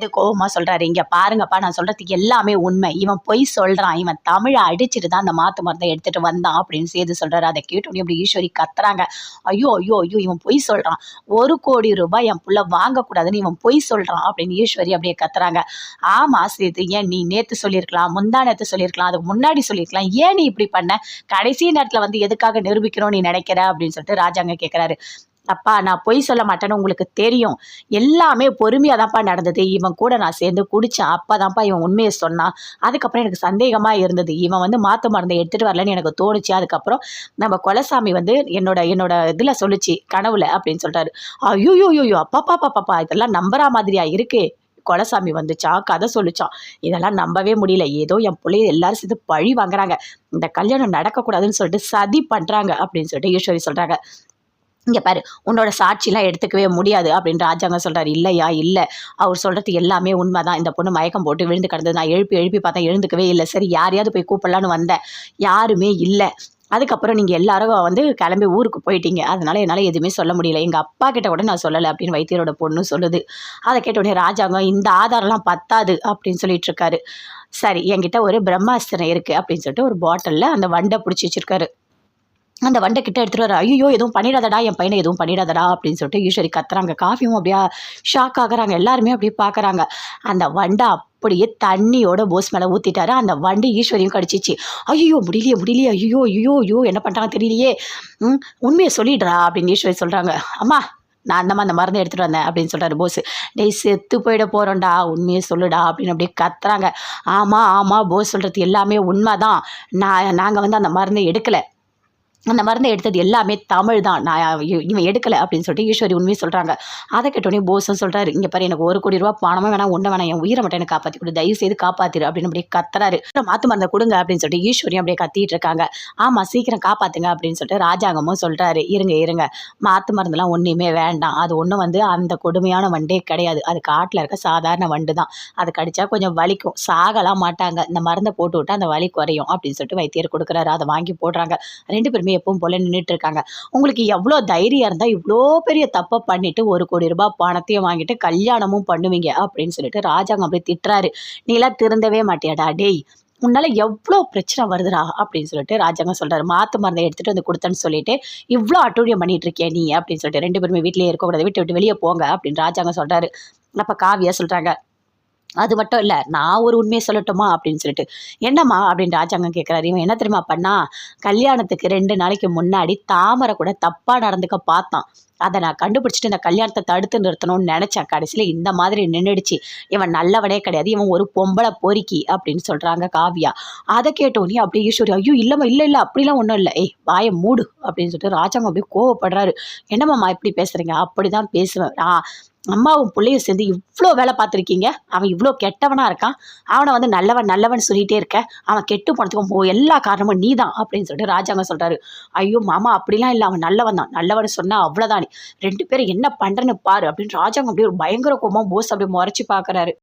இது கோபமாக சொல்றாரு. இங்க பாருங்கப்பா நான் சொல்கிறதுக்கு எல்லாமே உண்மை. இவன் பொய் சொல்கிறான் இவன் தமிழை அடிச்சுட்டு தான் அந்த மாத்து மருந்தை எடுத்துகிட்டு வந்தான் அப்படின்னு சேர்த்து சொல்கிறாரு அதை கேட்டோன்னே அப்படி ஈஸ்வரி கத்துறாங்க. ஐயோ ஐயோ ஐயோ இவன் பொய் சொல்கிறான் ஒரு கோடி ரூபாய் என் புள்ள வாங்கக்கூடாதுன்னு இவன் பொய் சொல்கிறான் அப்படின்னு ஈஸ்வரி அப்படியே கத்துறாங்க. ஆமா சேது ஏன் நீ நேற்று சொல்லியிருக்கலாம் முந்தா நேற்று சொல்லியிருக்கலாம் அதுக்கு முன்னாடி சொல்லியிருக்கலாம். ஏன் நீ இப்படி பண்ண? கடைசி நேரத்தில் வந்து எதுக்காக நிரூபிக்கணும்னு நீ நினைக்கிற அப்படின்னு சொல்லிட்டு ராஜாங்க கேட்குறாரு அப்பா நான் பொய் சொல்ல மாட்டேன்னு உங்களுக்கு தெரியும். எல்லாமே பொறுமையாக தான்ப்பா நடந்தது. இவன் கூட நான் சேர்ந்து குடித்தேன் அப்போ தான்ப்பா இவன் உண்மையை சொன்னான். அதுக்கப்புறம் எனக்கு சந்தேகமாக இருந்தது. இவன் வந்து மாற்று மருந்தை எடுத்துகிட்டு வரலன்னு எனக்கு தோணுச்சு. அதுக்கப்புறம் நம்ம கொலசாமி வந்து என்னோட என்னோட இதில் சொல்லுச்சு கனவுல அப்படின்னு சொல்கிறாரு ஐயோ யோ அப்பா பாப்பா இதெல்லாம் நம்புறா மாதிரியா இருக்கு? கொலசாமி வந்துச்சா? கதை சொல்லிச்சான் இதெல்லாம் நம்பவே முடியல. ஏதோ என் பிள்ளைய எல்லாரும் சேர்ந்து பழி வாங்குறாங்க. இந்த கல்யாணம் நடக்கக்கூடாதுன்னு சொல்லிட்டு சதி பண்ணுறாங்க அப்படின்னு சொல்லிட்டு ஈஸ்வரி சொல்கிறாங்க இங்கே பாரு உன்னோட சாட்சிலாம் எடுத்துக்கவே முடியாது அப்படின்னு ராஜாங்கம் சொல்கிறார் இல்லையா? இல்லை. அவர் சொல்கிறது எல்லாமே உண்மை தான் இந்த பொண்ணு மயக்கம் போட்டு விழுந்து கிடந்தது. நான் எழுப்பி எழுப்பி பார்த்தா எழுந்துக்கவே இல்லை. சரி யாரையாவது போய் கூப்பிடலான்னு வந்தேன். யாருமே இல்லை. அதுக்கப்புறம் நீங்கள் எல்லாரும் வந்து கிளம்பி ஊருக்கு போயிட்டீங்க. அதனால் என்னால் எதுவுமே சொல்ல முடியல. எங்கள் அப்பா கிட்ட கூட நான் சொல்லலை அப்படின்னு வைத்தியரோட பொண்ணு சொல்லுது. அதை கேட்ட உடனே ராஜாங்கம் இந்த ஆதாரம்லாம் பத்தாது அப்படின்னு சொல்லிட்டு இருக்காரு. சரி என்கிட்ட ஒரு பிரம்மாஸ்திரம் இருக்குது அப்படின்னு சொல்லிட்டு ஒரு பாட்டிலில் அந்த வண்டை பிடிச்சி வச்சிருக்காரு. அந்த வண்டை கிட்ட எடுத்துகிட்டு வர ஐயோ எதுவும் பண்ணிடாதடா என் பையனை எதுவும் பண்ணிடாதடா அப்படின்னு சொல்லிட்டு ஈஸ்வரி கத்துறாங்க. காஃபியும் அப்படியே ஷாக் ஆகுறாங்க. எல்லாருமே அப்படியே பார்க்குறாங்க. அந்த வண்டை அப்படியே தண்ணியோட போஸ் மேலே ஊற்றிட்டாரு அந்த வண்டு ஈஸ்வரியும் கடிச்சிச்சு. ஐயோ முடியலையே முடியலையே ஐயோ ஐயோ ஐயோ என்ன பண்ணுறாங்க தெரியலையே. ம் உண்மையை சொல்லிடுறா அப்படின்னு ஈஸ்வரி சொல்கிறாங்க அம்மா நான் அந்தம்மா அந்த மருந்து எடுத்துகிட்டு வந்தேன் அப்படின்னு சொல்கிறாரு போஸ். டேய் செத்து போயிட போகிறோம்டா உண்மையை சொல்லுடா அப்படின்னு அப்படியே கத்துறாங்க. ஆமாம் ஆமாம் போஸ் சொல்கிறது எல்லாமே உண்மை தான் நான் நாங்கள் வந்து அந்த மருந்தை எடுக்கலை. அந்த மருந்தை எடுத்தது எல்லாமே தமிழ் தான். நான் இவன் எடுக்கலை அப்படின்னு சொல்லிட்டு ஈஸ்வரி உண்மையை சொல்கிறாங்க அதை கேட்டோடனே போஸும் சொல்கிறாரு இங்கே பாரு எனக்கு ஒரு கோடி ரூபா பணமும் வேணாம் ஒன்று வேணாம் என் உயிரை மட்டும் எனக்கு காப்பாற்றி கொடு தயவு செய்து காப்பாற்றிரு அப்படின்னு அப்படியே கத்துறாரு. மாற்று மருந்தை கொடுங்க அப்படின்னு சொல்லிட்டு ஈஸ்வரியும் அப்படியே கத்திட்டு இருக்காங்க. ஆமாம் சீக்கிரம் காப்பாற்றுங்க அப்படின்னு சொல்லிட்டு ராஜாங்கமும் சொல்கிறாரு இருங்க இருங்க. மாற்று மருந்துலாம் ஒன்றுமே வேண்டாம். அது ஒன்றும் வந்து அந்த கொடுமையான வண்டே கிடையாது. அது காட்டில் இருக்க சாதாரண வண்டு தான். அது கடிச்சா கொஞ்சம் வலிக்கும். சாகலாம் மாட்டாங்க. இந்த மருந்தை போட்டு விட்டால் அந்த வலி குறையும் அப்படின்னு சொல்லிட்டு வைத்தியர் கொடுக்குறாரு. அதை வாங்கி போடுறாங்க. ரெண்டு பேருமே எல்லாருமே எப்பவும் போல நின்றுட்டு இருக்காங்க உங்களுக்கு எவ்வளோ தைரியம் இருந்தால் இவ்வளோ பெரிய தப்பை பண்ணிட்டு ஒரு கோடி ரூபாய் பணத்தையும் வாங்கிட்டு கல்யாணமும் பண்ணுவீங்க அப்படின்னு சொல்லிட்டு ராஜாங்க அப்படியே திட்டுறாரு. நீலாம் திருந்தவே மாட்டியாடா டேய் உன்னால் எவ்வளோ பிரச்சனை வருதுடா அப்படின்னு சொல்லிட்டு ராஜாங்க சொல்கிறாரு மாற்று மருந்தை எடுத்துகிட்டு வந்து கொடுத்தேன்னு சொல்லிட்டு இவ்வளோ அட்டூழியம் பண்ணிட்டு இருக்கியா நீ? அப்படின்னு சொல்லிட்டு ரெண்டு பேருமே வீட்டிலேயே இருக்கக்கூடாது. விட்டு விட்டு வெளியே போங்க. அப்படின்னு ராஜாங்க சொல்கிறாரு அப்போ காவியா சொல்கிறாங்க அது மட்டும் இல்லை நான் ஒரு உண்மையை சொல்லட்டுமா அப்படின்னு சொல்லிட்டு. என்னம்மா அப்படின்னு ராஜாங்கம் கேட்குறாரு இவன் என்ன தெரியுமா பண்ணா? கல்யாணத்துக்கு ரெண்டு நாளைக்கு முன்னாடி தாமரை கூட தப்பாக நடந்துக்க பார்த்தான். அதை நான் கண்டுபிடிச்சிட்டு இந்த கல்யாணத்தை தடுத்து நிறுத்தணும்னு நினச்சேன். கடைசியில் இந்த மாதிரி நின்றுடுச்சு இவன் நல்லவனே கிடையாது. இவன் ஒரு பொம்பளை பொறுக்கி அப்படின்னு சொல்கிறாங்க காவியா. அதை கேட்டோன்னே அப்படியே ஈஸ்வரி ஐயோ இல்லைம்மா இல்லை இல்லை அப்படிலாம் ஒன்றும் இல்லை. ஏய் வாயை மூடு அப்படின்னு சொல்லிட்டு ராஜாங்க அப்படியே கோவப்படுறாரு. என்னம்மாம்மா இப்படி பேசுகிறீங்க அப்படி தான் பேசுவேன் அம்மாவும் பிள்ளையும் சேர்ந்து இவ்வளோ வேலை பார்த்துருக்கீங்க. அவன் இவ்வளோ கெட்டவனாக இருக்கான். அவனை வந்து நல்லவன் நல்லவன் சொல்லிகிட்டே இருக்க. அவன் கெட்டு போனதுக்கும் எல்லா காரணமும் நீ தான் அப்படின்னு சொல்லிட்டு ராஜாங்க சொல்கிறாரு ஐயோ மாமா அப்படிலாம் இல்லை. அவன் நல்லவன் தான். நல்லவன் சொன்னால் அவ்வளோதான் ரெண்டு பேரும் என்ன பண்ணுறேன்னு பாரு அப்படின்னு ராஜாங்க அப்படியே ஒரு பயங்கர கோபம் போஸ் அப்படியே முறைச்சி பார்க்குறாரு